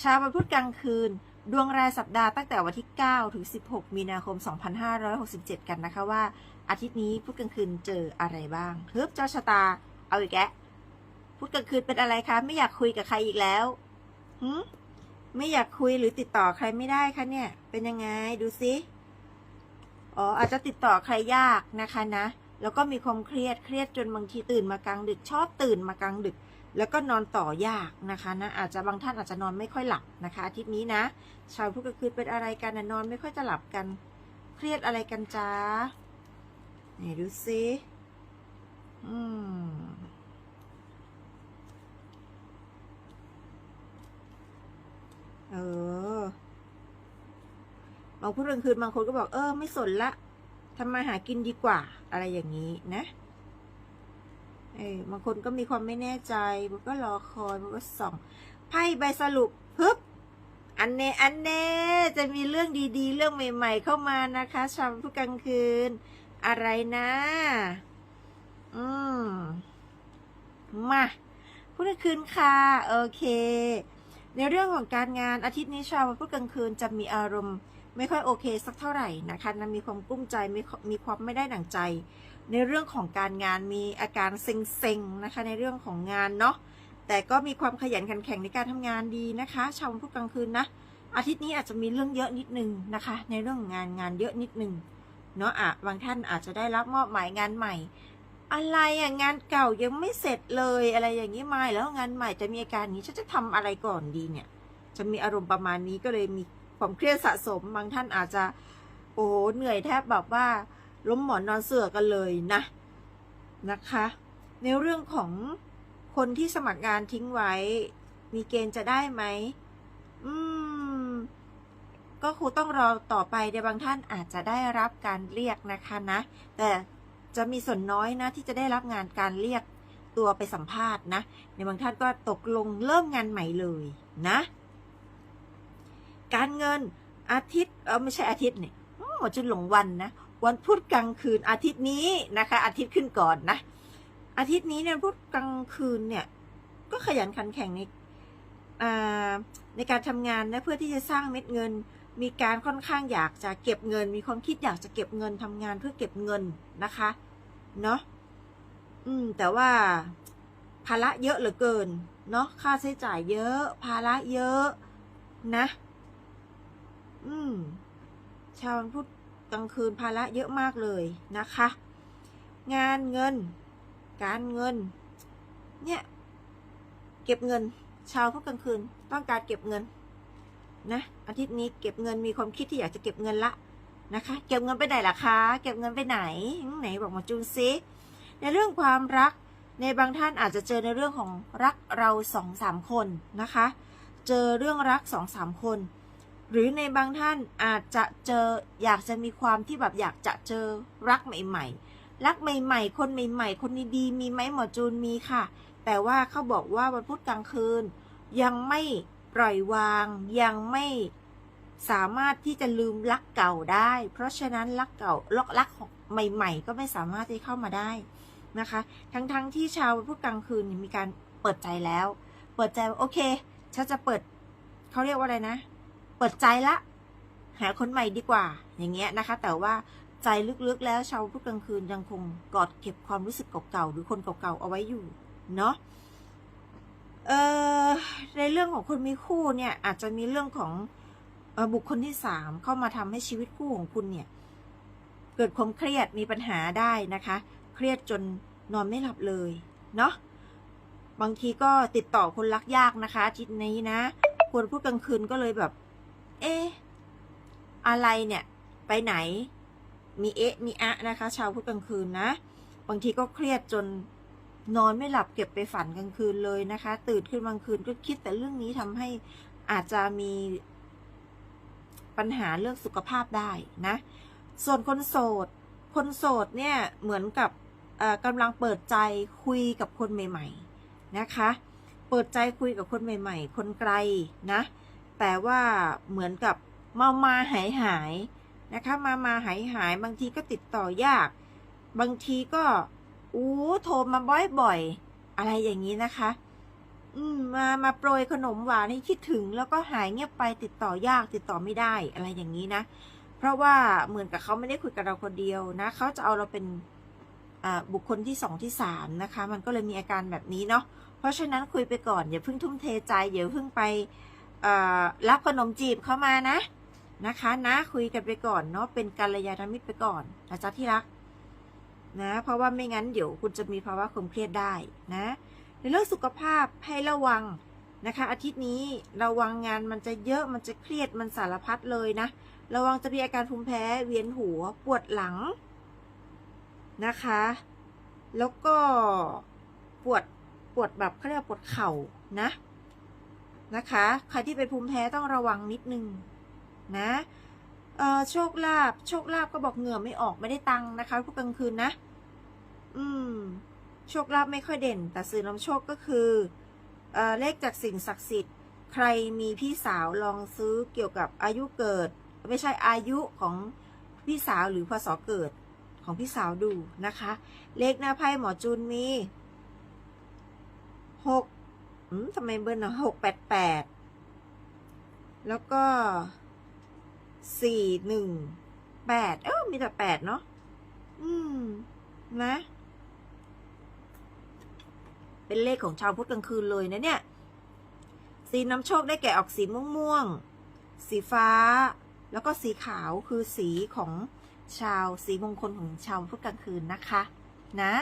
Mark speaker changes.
Speaker 1: ชาววันพุธกลางคืน ดวงรายสัปดาห์ตั้งแต่วันที่ 9 ถึง 16 มีนาคม 2567 กันนะคะว่า อาทิตย์นี้พุธกลางคืนเจออะไรบ้างเฮ้ยเจ้าชะตา เอาอีกแกพุธกลางคืนเป็นอะไรคะไม่อยากคุยกับใครอีกแล้วหืมไม่อยากคุยหรือติดต่อใครไม่ได้คะเนี่ย เป็นยังไงดูซิอ๋ออาจจะติดต่อใครยากนะคะนะ แล้วก็มีความเครียดเครียดจนบางทีตื่นมากลางดึกชอบตื่นมากลางดึก แล้วก็นอนต่อยากนะคะนะอาจจะบางท่านอาจจะนอนไม่ค่อยหลับนะคะอาทิตย์นี้นะ ชาวพุธกลางคืนเป็นอะไรกันนะนอนไม่ค่อยจะหลับกัน เครียดอะไรกันจ้าไหนดูซิอืมเออบางพุธกลางคืนบางคนก็บอกเออ ไม่สนละทำมาหากินดีกว่า อะไรอย่างนี้นะ เออบางคนก็มีความไม่แน่ใจมันก็รอคอยมันก็ส่องไพ่ใบสรุปฮึบอันเน่อันเน่จะมีเรื่องดีๆ เรื่องใหม่ ๆ เข้ามานะคะชาวพุธกลางคืน อะไรนะ อืมมาพุธกลางคืนค่ะโอเค ในเรื่องของการงานอาทิตย์นี้ชาวพุธกลางคืนจะมีอารมณ์ไม่ค่อยโอเคสักเท่าไหร่นะคะนะมีความกุ้มใจมีมีความไม่ได้ดั่งใจ ในเรื่องของการงานมีอาการเซ็งๆนะคะ ในเรื่องของงานเนาะแต่ก็มีความขยันขันแข็งในการทำงานดีนะคะ ชาวพุธกลางคืนนะอาทิตย์นี้อาจจะมีเรื่องเยอะนิดนึงนะคะ ในเรื่องงานงานเยอะนิดนึงเนาะอะบางท่านอาจจะได้รับมอบหมายงานใหม่ อะไรอะงานเก่ายังไม่เสร็จเลยอะไรอย่างนี้ไม่แล้วงานใหม่จะมีอาการนี้ฉันจะทำอะไรก่อนดีเนี่ย จะมีอารมณ์ประมาณนี้ก็เลยมีความเครียดสะสม บางท่านอาจจะโอ้โหเหนื่อยแทบแบบว่า ล้มหมอนนอนเสือกันเลยนะนะคะ ในเรื่องของคนที่สมัครงานทิ้งไว้ มีเกณฑ์จะได้ไหมอืม ก็คงต้องรอต่อไปเดี๋ยวบางท่านอาจจะได้รับการเรียกนะคะนะ แต่จะมีส่วนน้อยนะที่จะได้รับงานการเรียกตัวไปสัมภาษณ์นะ ในบางท่านก็ตกลงเริ่มงานใหม่เลยนะ การเงินอาทิตย์เออไม่ใช่อาทิตย์เนี่ยหมดจนหลงวันนะ วันพุธกลางคืนอาทิตย์นี้นะคะ อาทิตย์ขึ้นก่อนนะ อาทิตย์นี้เนี่ยพุธกลางคืนเนี่ย ก็ขยันขันแข็งในในการทำงานนะเพื่อที่จะสร้างเม็ดเงิน มีการค่อนข้างอยากจะเก็บเงิน มีความคิดอยากจะเก็บเงินทำงานเพื่อเก็บเงินนะคะเนาะอืม แต่ว่าภาระเยอะเหลือเกิน เนาะค่าใช้จ่ายเยอะ ภาระเยอะนะ อืม ชาวพุธ กลางคืนภาระเยอะมากเลยนะคะ งานเงิน การเงิน เนี่ย เก็บเงินชาวพุธกลางคืน ต้องการเก็บเงินนะอาทิตย์นี้เก็บเงินมีความคิดที่อยากจะเก็บเงินละนะคะ เก็บเงินไปไหนล่ะคะเก็บเงินไปไหนไหนบอกมาจูนซิในเรื่องความรักในบางท่านอาจจะเจอในเรื่องของรักเราสองสามคนนะคะ เจอเรื่องรักสองสามคน หรือในบางท่านอาจจะเจออยากจะมีความที่แบบอยากจะเจอรักใหม่ ๆ รักใหม่ ๆ คนใหม่ ๆ คนดีๆมีไหมหมอจูนมีค่ะ แต่ว่าเขาบอกว่าวันพุธกลางคืน ยังไม่ปล่อยวาง ยังไม่สามารถที่จะลืมรักเก่าได้ เพราะฉะนั้นรักเก่ารักรักของใหม่ ๆ ก็ไม่สามารถที่เข้ามาได้นะคะ ทั้งๆทที่ชาววันพุธกลางคืนมีการเปิดใจแล้ว เปิดใจโอเคฉันจะเปิดเขาเรียกว่าอะไรนะ ปิดใจละหาคนใหม่ดีกว่า อย่างเงี้ยนะคะ แต่ว่าใจลึกๆแล้วชาวพุธกลางคืนยังคงกอดเก็บความรู้สึกเก่าๆหรือคนเก่าๆเอาไว้อยู่เนาะเอ่อในเรื่องของคนมีคู่เนี่ยอาจจะมีเรื่องของออบุคคลที่สามเข้ามาทำให้ชีวิตคู่ของคุณเนี่ย เกิดความเครียดมีปัญหาได้นะคะ เครียดจนนอนไม่หลับเลยเนาะบางทีก็ติดต่อคนรักยากนะคะอาทิตนี้นะ ควรพูดกลางคืนก็เลยแบบ เอ๊อะไรเนี่ย ไปไหน มีเอ๊ะ มีอะนะคะ ชาวพุธกลางคืนนะ บางทีก็เครียดจนนอนไม่หลับเก็บไปฝันกลางคืนเลยนะคะ ตื่นขึ้นบางคืนก็คิดแต่เรื่องนี้ทำให้อาจจะมีปัญหาเรื่องสุขภาพได้นะ ส่วนคนโสด คนโสดเนี่ยเหมือนกับกำลังเปิดใจคุยกับคนใหม่ ๆ นะคะ เปิดใจคุยกับคนใหม่ ๆ คนไกลนะ แต่ว่าเหมือนกับมามาหายหายนะคะมามาหายหายบางทีก็ติดต่อยาก บางทีก็อู้โทรมาบ่อยๆอะไรอย่างนี้นะคะ อืมมามาโปรยขนมหวานให้คิดถึง แล้วก็หายเงียบไปติดต่อยากติดต่อไม่ได้อะไรอย่างนี้นะ เพราะว่าเหมือนกับเขาไม่ได้คุยกับเราคนเดียวนะเขาจะเอาเราเป็นบุคคลที่สองที่สามนะคะ มันก็เลยมีอาการแบบนี้เนาะเพราะฉะนั้นคุยไปก่อนอย่าเพิ่งทุ่มเทใจอย่าเพิ่งไป รับขนมจีบเข้ามานะนะคะนะคุยกันไปก่อนเนาะเป็นกัลยาณมิตรไปก่อนนะจ๊ะที่รัก นะ เพราะว่าไม่งั้นเดี๋ยวคุณจะมีภาวะความเครียดได้นะ ในเรื่องสุขภาพให้ระวังนะคะ อาทิตย์นี้ระวังงานมันจะเยอะมันจะเครียดมันสารพัดเลยนะ ระวังจะมีอาการภูมิแพ้เวียนหัวปวดหลังนะคะ แล้วก็ปวดปวดแบบเขาเรียกปวดเข่านะ นะคะ ใครที่เป็นภูมิแพ้ต้องระวังนิดนึงนะโชคลาภโชคลาภก็บอกเหงื่อไม่ออกไม่ได้ตังค์นะคะพวกกลางคืนนะ อืม โชคลาภไม่ค่อยเด่น แต่สื่อนำโชคก็คือเอ่อเลขจากสิ่งศักดิ์สิทธิ์ ใครมีพี่สาวลองซื้อเกี่ยวกับอายุเกิด ไม่ใช่อายุของพี่สาวหรือพศเกิดของพี่สาวดูนะคะ เลขหน้าไพ่หมอจูนมีหก อืมทำไมเบิ้ลนะหกแปดแปดแล้วก็สี่หนึ่งแปดเออมีแต่แปดเนาะอืม นะ เป็นเลขของชาวพุธกลางคืนเลยนะเนี่ย สีน้ำโชคได้แก่ออกสีม่วงๆสีฟ้า แล้วก็สีขาวคือสีของชาวสีมงคลของชาวพุธกลางคืนนะคะ นะ